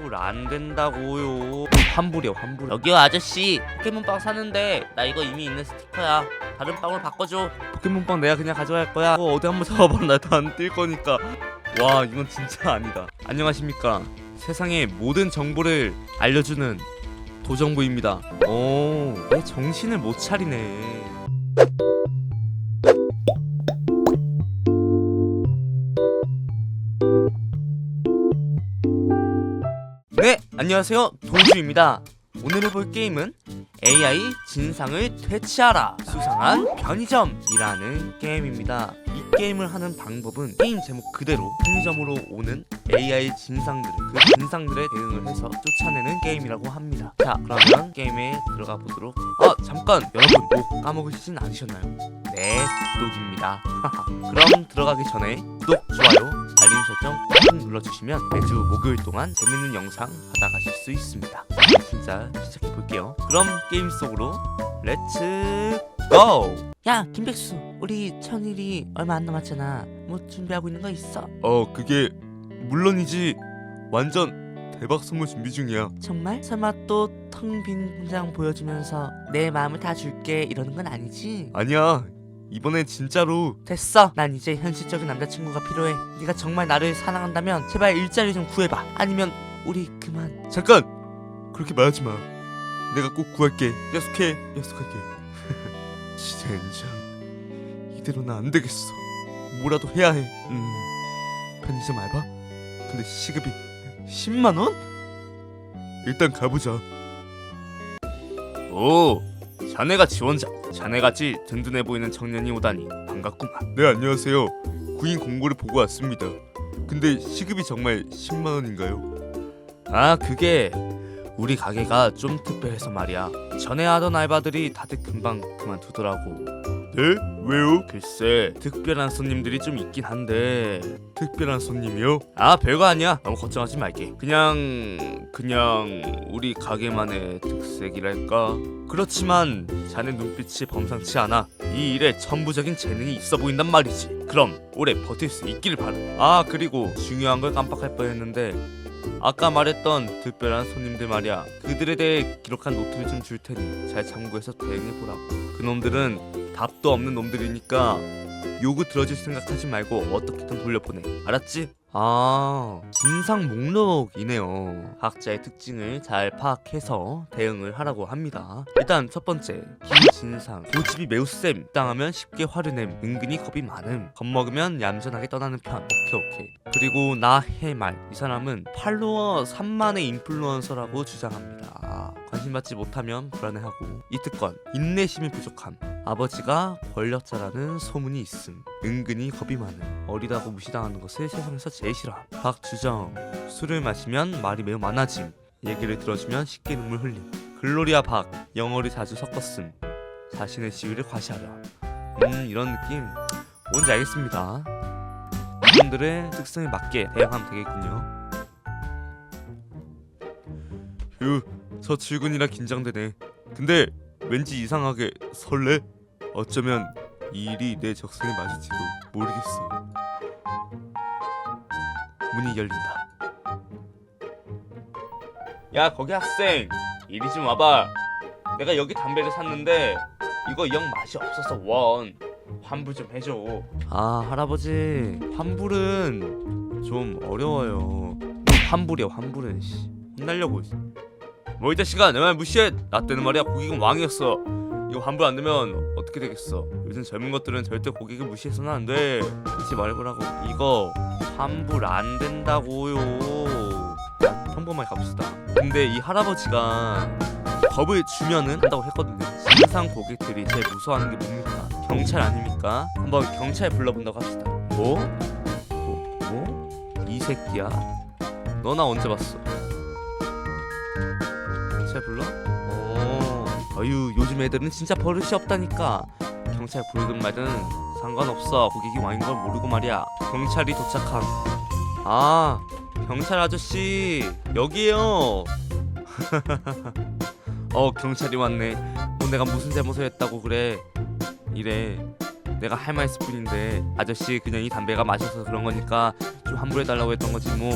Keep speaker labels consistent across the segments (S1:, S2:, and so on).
S1: 환불 안 된다고요. 환불이요 환불. 여기요 아저씨 포켓몬빵 사는데 나 이거 이미 있는 스티커야. 다른 빵으로 바꿔줘. 포켓몬빵 내가 그냥 가져갈 거야. 어, 어디 한번 잡아봐 나도 안뛸 거니까. 와 이건 진짜 아니다. 안녕하십니까. 세상의 모든 정보를 알려주는 도정부입니다. 오, 내 정신을 못 차리네. 안녕하세요. 도주입니다. 오늘 해볼 게임은 AI 진상을 퇴치하라 수상한 편의점이라는 게임입니다. 이 게임을 하는 방법은 게임 제목 그대로 편의점으로 오는 AI 진상들을 그 진상들에 대응을 해서 쫓아내는 게임이라고 합니다. 자, 그러면 게임에 들어가 보도록. 아, 잠깐 여러분 뭐 까먹으시진 않으셨나요? 네, 구독입니다. 그럼 들어가기 전에 구독, 좋아요, 설정 꾹 눌러주시면 매주 목요일 동안 재밌는 영상 받아 가실 수 있습니다. 진짜 시작해 볼게요. 그럼 게임 속으로 렛츠 고! 야 김백수 우리 천일이 얼마 안 남았잖아. 뭐 준비하고 있는 거 있어?
S2: 어 그게 물론이지 완전 대박 선물 준비 중이야
S1: 정말? 설마 또 텅 빈 공장 보여주면서 내 마음을 다 줄게 이러는 건 아니지?
S2: 아니야 이번엔 진짜로
S1: 됐어. 난 이제 현실적인 남자친구가 필요해. 네가 정말 나를 사랑한다면 제발 일자리 좀 구해봐. 아니면 우리 그만.
S2: 잠깐 그렇게 말하지 마 내가 꼭 구할게 약속해 약속할게 진짜 이대로는 안 되겠어 뭐라도 해야 해 음, 편의점 알바? 근데 시급이 10만 원? 일단 가보자 오 자네가 지원자 자네같이 든든해 보이는 청년이 오다니 반갑구만 네 안녕하세요 구인 공고를 보고 왔습니다 근데 시급이 정말 10만 원인가요?
S1: 아 그게 우리 가게가 좀 특별해서 말이야. 전에 하던 알바들이 다들 금방 그만두더라고.
S2: 네? 왜요?
S1: 글쎄 특별한 손님들이 좀 있긴 한데.
S2: 특별한 손님이요?
S1: 아 별거 아니야. 너무 걱정하지 말게. 그냥 그냥 우리 가게만의 특색이랄까? 그렇지만 자네 눈빛이 범상치 않아. 이 일에 천부적인 재능이 있어 보인단 말이지. 그럼 오래 버틸 수 있기를 바라. 아 그리고 중요한 걸 깜빡할 뻔했는데 아까 말했던 특별한 손님들 말이야. 그들에 대해 기록한 노트를 좀 줄 테니 잘 참고해서 대응해보라고. 그놈들은 답도 없는 놈들이니까 요구 들어줄 생각 하지 말고 어떻게든 돌려보내. 알았지? 아, 진상 목록이네요. 각자의 특징을 잘 파악해서 대응을 하라고 합니다. 일단 첫 번째, 김진상. 고집이 매우 쌤. 당하면 쉽게 화를 냄. 은근히 겁이 많음. 겁먹으면 얌전하게 떠나는 편. 오케이, 오케이. 그리고 나해말. 이 사람은 팔로워 3만의 인플루언서라고 주장합니다. 관심 받지 못하면 불안해하고. 이 특권, 인내심이 부족함. 아버지가 권력자라는 소문이 있음. 은근히 겁이 많음. 어리다고 무시당하는 것을 세상에서 제일 싫어함. 박주정. 술을 마시면 말이 매우 많아짐. 얘기를 들어주면 쉽게 눈물 흘림. 글로리아 박. 영어를 자주 섞었음. 자신의 지위를 과시하려. 음 이런 느낌 뭔지 알겠습니다. 이분들의 특성에 맞게 대응하면 되겠군요.
S2: 휴, 저 출근이라 긴장되네. 근데 왠지 이상하게 설레? 어쩌면 이 일이 내 적성에 맞을지도 모르겠어.
S1: 문이 열린다. 야 거기 학생 이리 좀 와봐. 내가 여기 담배를 샀는데 이거 영 맛이 없어서 원 환불 좀 해줘. 아 할아버지 환불은 좀 어려워요. 뭐 환불이야 환불은 씨. 혼날려고. 뭐 이 자식아 내말 무시해. 나 때는 말이야 고객은 왕이었어. 이거 환불 안 되면 어떻게 되겠어? 요즘 젊은 것들은 절대 고객을 무시해서는 안 돼. 그렇지 말고라고. 이거 환불 안 된다고요. 자, 평범하게 갑시다. 근데 이 할아버지가 겁을 주면은 한다고 했거든요. 진상 고객들이 제일 무서워하는 게 뭡니까? 경찰 아닙니까? 한번 경찰 불러본다고 합시다. 뭐? 뭐? 뭐? 이 새끼야? 너 나 언제 봤어? 경찰 불러? 어, 어유 요즘 애들은 진짜 버릇이 없다니까. 경찰 부르든 말든 상관없어. 고객이 왕인 걸 모르고 말이야. 경찰이 도착함. 아, 경찰 아저씨 여기에요. 어, 경찰이 왔네. 뭐 내가 무슨 잘못을 했다고 그래? 이래. 내가 할 말 있을 뿐인데 아저씨 그냥 이 담배가 마셔서 그런 거니까 좀 환불해 달라고 했던 거지 뭐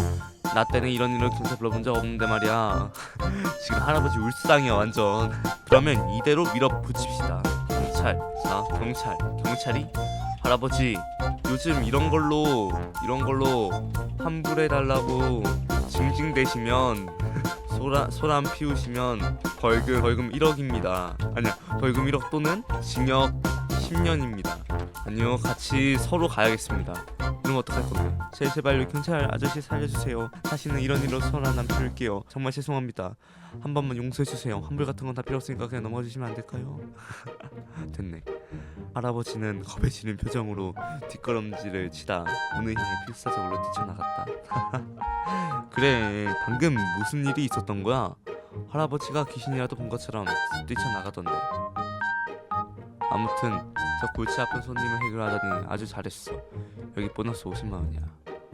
S1: 나 때는 이런 일을 경찰 불러본 적 없는데 말이야 지금 할아버지 울상이야 완전 그러면 이대로 밀어붙입시다 경찰 자 경찰 경찰이 할아버지 요즘 이런 걸로 이런 걸로 환불해 달라고 징징대시면 소란 소란 피우시면 벌금 벌금 1억입니다. 아니야 벌금 1억 또는 징역 10년입니다. 아니요 같이 서로 가야겠습니다. 그럼 어떡할 건데? 제 제발요 경찰 아저씨 살려주세요. 다시는 이런 일로 소란 안 피울게요. 정말 죄송합니다. 한 번만 용서해 주세요. 환불 같은 건 다 필요 없으니까 그냥 넘어가 주시면 안 될까요? 됐네. 할아버지는 겁에 지는 표정으로 뒷걸음질을 치다 문을 향해 필사적으로 뛰쳐나갔다. 그래, 방금 무슨 일이 있었던 거야? 할아버지가 귀신이라도 본 것처럼 뛰쳐나가던데. 아무튼 저 골치 아픈 손님을 해결하다니 아주 잘했어. 여기 보너스 50만 원이야.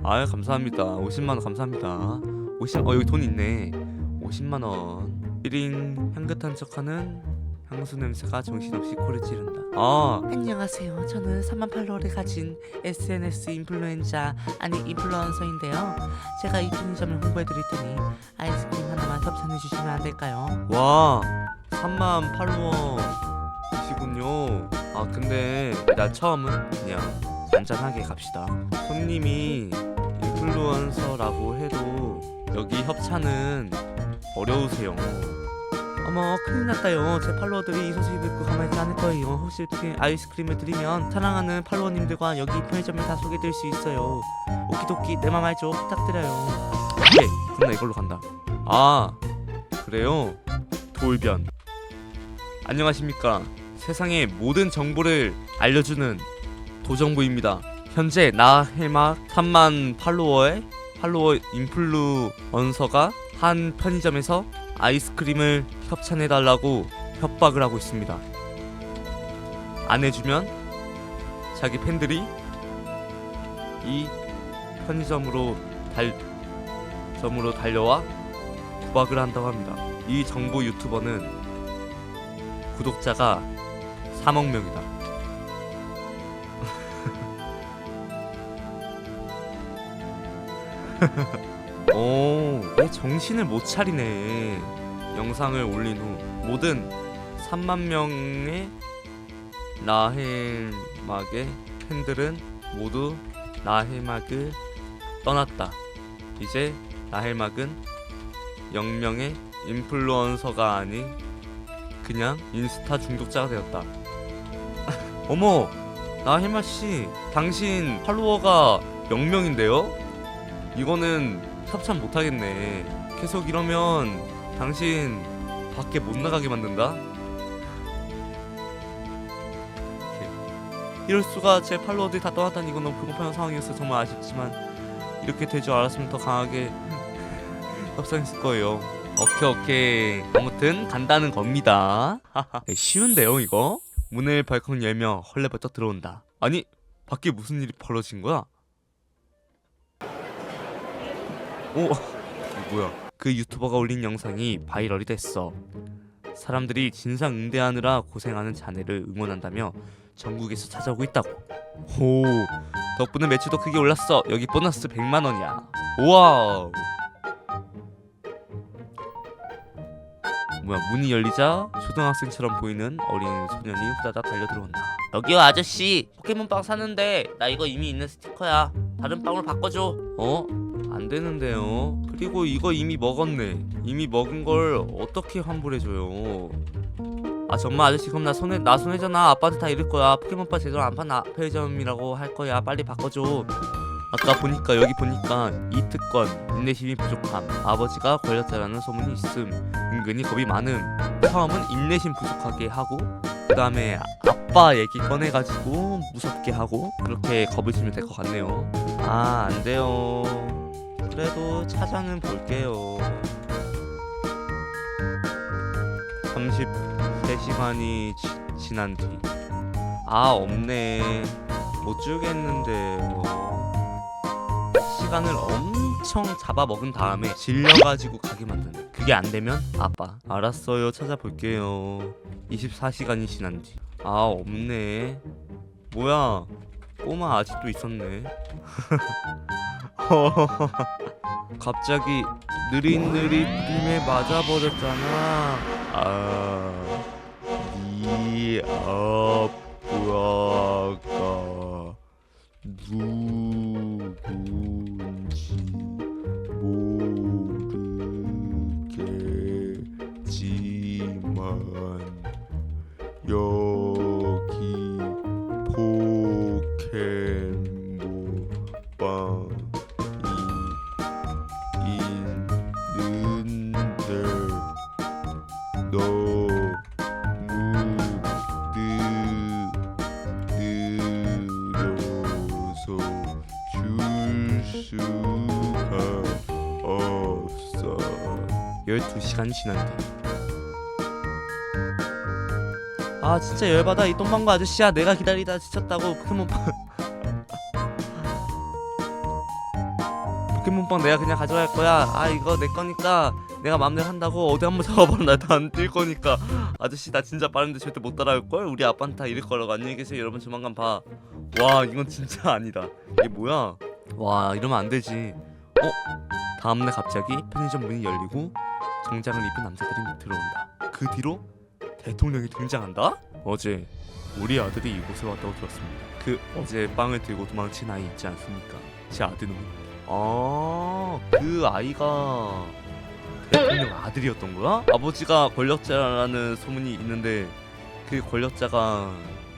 S1: 아유 감사합니다. 50만 원 감사합니다. 50, 어 여기 돈 있네. 50만 원. 1인 향긋한 척하는 향수 냄새가 정신없이 코를 찌른다. 아
S3: 안녕하세요. 저는 3만 팔로워를 가진 SNS 인플루엔자 아니 인플루언서인데요. 제가 이 편의점을 홍보해 드릴 테니 아이스크림 하나만 협찬해 주시면 안 될까요?
S1: 와 3만 팔로워 이시군요. 아 근데 나 처음은 그냥 잔잔하게 갑시다. 손님이 인플루언서라고 해도 여기 협찬은 어려우세요. 어머 큰일 났다요. 제 팔로워들이 이 소식을 듣고 가만히 있지 않을 거예요. 혹시 어떻게 아이스크림을 드리면 사랑하는 팔로워님들과 여기 편의점을 다 소개될 수 있어요. 오키도키 내맘 알죠? 부탁드려요. 오케이 그럼 나 이걸로 간다. 아 그래요? 돌변. 안녕하십니까 세상의 모든 정보를 알려주는 도정부입니다 현재 나 해막 3만 팔로워의 팔로워 인플루언서가 한 편의점에서 아이스크림을 협찬해달라고 협박을 하고 있습니다 안 해주면 자기 팬들이 이 편의점으로 달 점으로 달려와 구박을 한다고 합니다. 이 정보 유튜버는 구독자가 3억 명이다. 오, 내 정신을 못 차리네. 영상을 올린 후 모든 3만 명의 나헬막의 팬들은 모두 나헬막을 떠났다. 이제 나헬막은 0명의 인플루언서가 아닌 그냥 인스타 중독자가 되었다. 어머, 나헬마 씨, 당신 팔로워가 0명인데요? 이거는 협찬 못 하겠네. 계속 이러면 당신 밖에 못 나가게 만든다. 이럴 수가 제 팔로워들이 다 떠났다니 이건 너무 불공평한 상황이었어 정말 아쉽지만 이렇게 될 줄 알았으면 더 강하게 협상했을 거예요. 오케이 오케이. 아무튼 간다는 겁니다. 네, 쉬운데요 이거? 문을 벌컥 열며 헐레벌떡 들어온다. 아니 밖에 무슨 일이 벌어진 거야? 오 이거 뭐야? 그 유튜버가 올린 영상이 바이럴이 됐어. 사람들이 진상 응대하느라 고생하는 자네를 응원한다며 전국에서 찾아오고 있다고. 오 덕분에 매출도 크게 올랐어. 여기 보너스 100만 원이야. 와 뭐야 문이 열리자 초등학생처럼 보이는 어린 소년이 후다닥 달려들어온다.
S3: 여기요 아저씨 포켓몬빵 샀는데 나 이거 이미 있는 스티커야. 다른 빵으로 바꿔줘.
S1: 어? 안 되는데요. 그리고 이거 이미 먹었네. 이미 먹은 걸 어떻게 환불해줘요? 아 정말 아저씨 그럼 나 손해 나 손해잖아. 아빠한테 다 잃을 거야. 포켓몬빵 제대로 안 아- 편의점이라고 할 거야. 빨리 바꿔줘. 아까 보니까 여기 보니까 이 특권 인내심이 부족함 아버지가 걸렸다라는 소문이 있음. 은근히 겁이 많음 처음은 인내심 부족하게 하고 그 다음에 아빠 얘기 꺼내가지고 무섭게 하고 그렇게 겁을 주면 될 것 같네요. 아 안돼요. 그래도 찾아는 볼게요. 33시간이 지난 뒤. 아 없네. 못 주겠는데요 시간을 엄청 잡아먹은 다음에 질려가지고 가게 만드는 그게 안 되면 아빠 알았어요. 찾아볼게요. 24시간이 지난 뒤아 없네. 뭐야? 꼬마 아직도 있었네. 갑자기 느릿느릿님에 맞아버렸잖아. 아, 네 아빠가 누 12시간이 지났는데 아 진짜 열받아. 이 똥망고 아저씨야. 내가 기다리다 지쳤다고 포켓몬빵. 포켓몬빵 내가 그냥 가져갈 거야. 아 이거 내 거니까 내가 마음대로 한다고 어디 한번 잡아봐라. 나다안뛸 거니까. 아저씨 나 진짜 빠른데 절대 못 따라갈걸? 우리 아빠는 다 이럴 거라고. 안녕히 계세요. 여러분 조만간 봐와 이건 진짜 아니다. 이게 뭐야? 와 이러면 안 되지. 어? 다음날 갑자기 편의점 문이 열리고 정장을 입은 남자들이 들어온다 그 뒤로 대통령이 등장한다? 어제 우리 아들이 이곳에 왔다고 들었습니다. 그 어제 빵을 들고 도망친 아이 있지 않습니까? 제 아들은 아, 그 아이가 대통령 아들이었던 거야? 아버지가 권력자라는 소문이 있는데 그 권력자가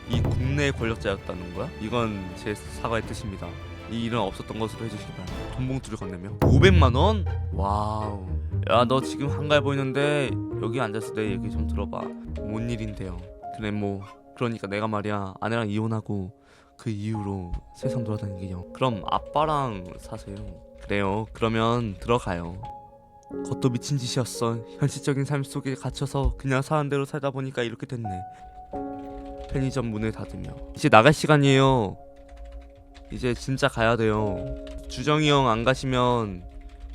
S1: 이 국내 권력자였다는 거야? 이건 제 사과의 뜻입니다. 이 일은 없었던 것으로 해주시기 바랍니다. 돈 봉투를 건네며 500만 원? 와우. 야 너 지금 한가해 보이는데 여기 앉아서 내 얘기 좀 들어봐. 뭔 일인데요? 그래 뭐 그러니까 내가 말이야 아내랑 이혼하고 그 이후로 세상 돌아다니게요. 그럼 아빠랑 사세요. 그래요. 그러면 들어가요. 그것도 미친 짓이었어. 현실적인 삶 속에 갇혀서 그냥 사는 대로 살다 보니까 이렇게 됐네. 편의점 문을 닫으며 이제 나갈 시간이에요. 이제 진짜 가야 돼요. 주정이 형 안 가시면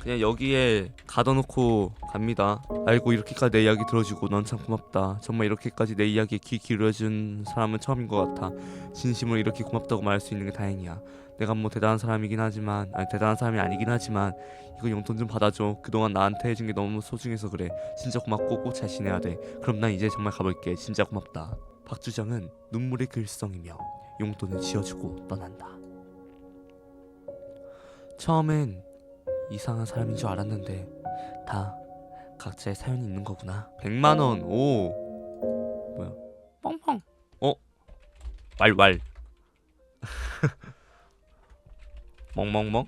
S1: 그냥 여기에 가둬놓고 갑니다. 아이고 이렇게까지 내 이야기 들어주고 넌 참 고맙다. 정말 이렇게까지 내 이야기에 귀 기울여준 사람은 처음인 것 같아. 진심으로 이렇게 고맙다고 말할 수 있는 게 다행이야. 내가 뭐 대단한 사람이긴 하지만 아니 대단한 사람이 아니긴 하지만 이거 용돈 좀 받아줘. 그동안 나한테 해준 게 너무 소중해서 그래. 진짜 고맙고 꼭 잘 지내야 돼. 그럼 난 이제 정말 가볼게. 진짜 고맙다. 박 주장은 눈물의 글썽이며 용돈을 쥐어주고 떠난다. 처음엔 이상한 사람인 줄 알았는데 다 각자의 사연이 있는 거구나. 100만 원. 오. 뭐야? 뻥뻥. 어? 왈왈. 멍멍멍.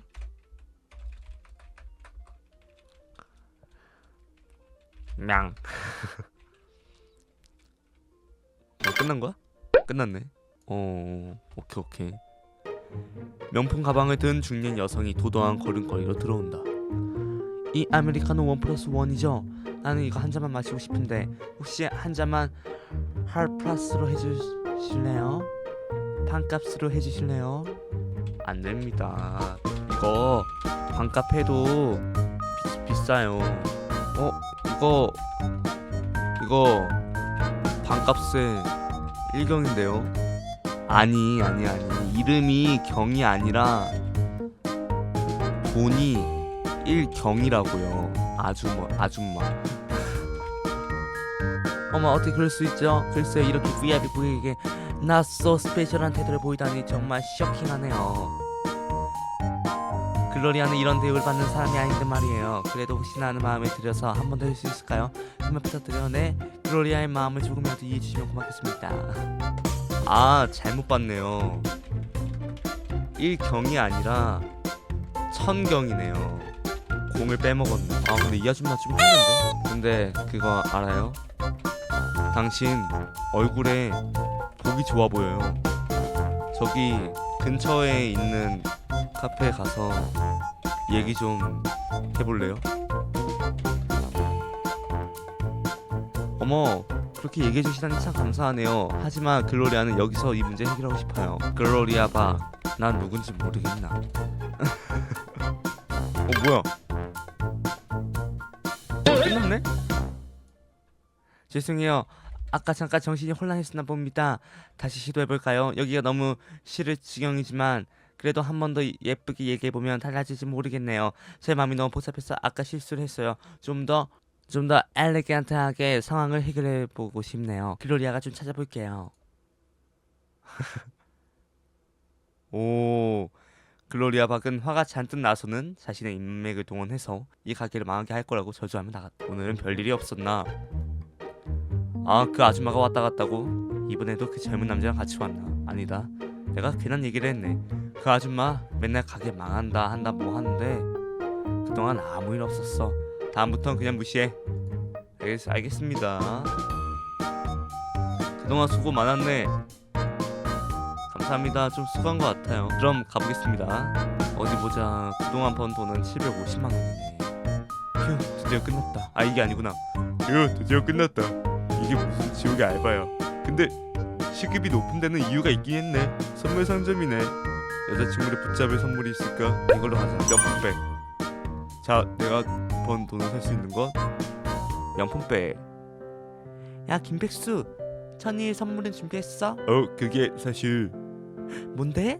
S1: 명. 어, 끝난 거야? 끝났네. 어, 오케이 오케이. 명품 가방을 든 중년 여성이 도도한 걸음걸이로 들어온다. 이 아메리카노 원 플러스 원이죠? 나는 이거 한 잔만 마시고 싶은데 혹시 한 잔만 할 플러스로 해주실래요? 반값으로 해주실래요? 안 됩니다. 이거 반값 해도 비, 비싸요. 어 이거 이거 반값에 일경인데요. 아니 아니 아니. 이름이 경이 아니라 돈이 일경이라고요. 아주머 아줌마. 어머 어떻게 그럴 수 있죠? 글쎄 이렇게 VIP 부에게 나소 스페셜한 태도를 보이다니 정말 쇼킹하네요. 글로리아는 이런 대우를 받는 사람이 아닌데 말이에요. 그래도 혹시나 하는 마음에 들여서 한 번 더 할 수 있을까요? 그만 부탁드려요. 네 글로리아의 마음을 조금이라도 이해해 주시면 고맙겠습니다 아 잘못 봤네요. 일경이 아니라 천경이네요. 공을 빼먹었네. 아 근데 이 아줌마 좀 했는데. 근데 그거 알아요? 당신 얼굴에 복이 좋아 보여요. 저기 근처에 있는 카페에 가서 얘기 좀 해볼래요? 어머 그렇게 얘기해 주시다니 참 감사하네요. 하지만 글로리아는 여기서 이 문제 해결하고 싶어요. 글로리아 봐. 난 누군지 모르겠나. 어 뭐야? 어, 끝났네? 죄송해요. 아까 잠깐 정신이 혼란했었나 봅니다. 다시 시도해 볼까요? 여기가 너무 싫을 지경이지만
S3: 그래도 한 번 더 예쁘게 얘기해보면 달라질지 모르겠네요. 제 마음이 너무 복잡해서 아까 실수를 했어요. 좀 더 좀 더 엘레간트하게 상황을 해결해 보고 싶네요. 글로리아가 좀 찾아볼게요. 오, 글로리아 박은 화가 잔뜩 나서는 자신의 인맥을 동원해서 이 가게를 망하게 할 거라고 저주하며 나갔다. 오늘은 별일이 없었나? 아, 그 아줌마가 왔다 갔다고? 이번에도 그 젊은 남자랑 같이 왔나? 아니다. 내가 괜한 얘기를 했네. 그 아줌마 맨날 가게 망한다 한다 뭐 하는데 그동안 아무 일 없었어. 다음부턴 그냥 무시해. 알겠, 알겠습니다. 그동안 수고 많았네. 감사합니다. 좀 수고한 것 같아요. 그럼 가보겠습니다. 어디 보자. 그동안 번 돈은 750만 원이네. 휴, 드디어 끝났다. 아 이게 아니구나.
S2: 휴 드디어 끝났다 이게 무슨 지옥의 알바야 근데 시급이 높은 데는 이유가 있긴 했네 선물 상점이네 여자친구를 붙잡을 선물이 있을까
S3: 이걸로 가자.
S2: 명품백 자 내가 번 돈을 살 수 있는 건
S3: 명품백. 야 김백수, 천일 선물은 준비했어?
S2: 어 그게 사실
S3: 뭔데?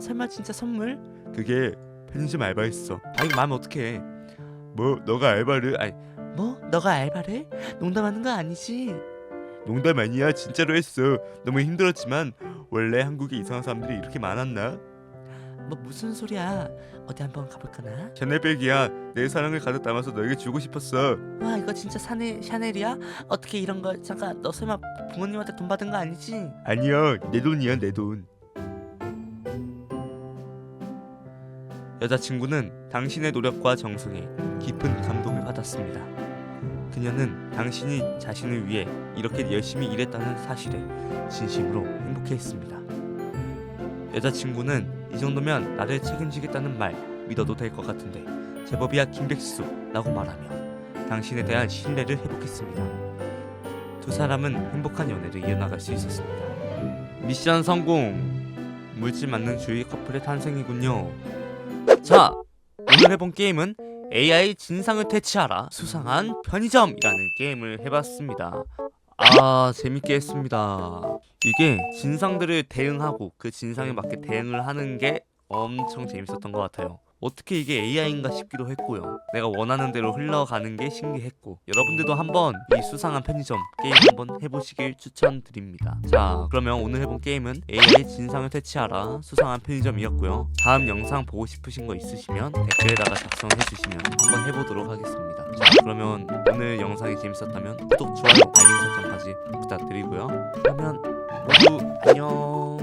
S3: 설마 진짜 선물?
S2: 그게 편의점 알바였어
S3: 아 이거 마음 어떡해?
S2: 뭐 너가 알바를 아니
S3: 뭐? 너가 알바를? 농담하는 거 아니지?
S2: 농담 아니야 진짜로 했어 너무 힘들었지만 원래 한국에 이상한 사람들이 이렇게 많았나?
S3: 뭐 무슨 소리야? 어디 한번 가볼까나?
S2: 샤넬백이야 내 사랑을 가득 담아서 너에게 주고 싶었어
S3: 와 이거 진짜 샤넬 샤넬이야? 어떻게 이런 걸 잠깐 너 설마 부모님한테 돈 받은 거 아니지?
S2: 아니야 내 돈이야 내 돈
S3: 여자친구는 당신의 노력과 정성에 깊은 감동을 받았습니다. 그녀는 당신이 자신을 위해 이렇게 열심히 일했다는 사실에 진심으로 행복해했습니다. 여자친구는 이 정도면 나를 책임지겠다는 말 믿어도 될 것 같은데 제법이야 김백수라고 말하며 당신에 대한 신뢰를 회복했습니다. 두 사람은 행복한 연애를 이어나갈 수 있었습니다. 미션 성공! 물질 맞는 주의 커플의 탄생이군요. 자, 오늘 해본 게임은 AI 진상을 퇴치하라 수상한 편의점이라는 게임을 해봤습니다. 아 재밌게 했습니다. 이게 진상들을 대응하고 그 진상에 맞게 대응을 하는 게 엄청 재밌었던 것 같아요. 어떻게 이게 AI인가 싶기도 했고요. 내가 원하는 대로 흘러가는 게 신기했고 여러분들도 한번 이 수상한 편의점 게임 한번 해보시길 추천드립니다. 자 그러면 오늘 해본 게임은 AI 진상을 퇴치하라 수상한 편의점이었고요. 다음 영상 보고 싶으신 거 있으시면 댓글에다가 작성해 주시면 한번 해보도록 하겠습니다. 자 그러면 오늘 영상이 재밌었다면 구독, 좋아요, 알림 설정까지 부탁드리고요. 그러면 모두 안녕.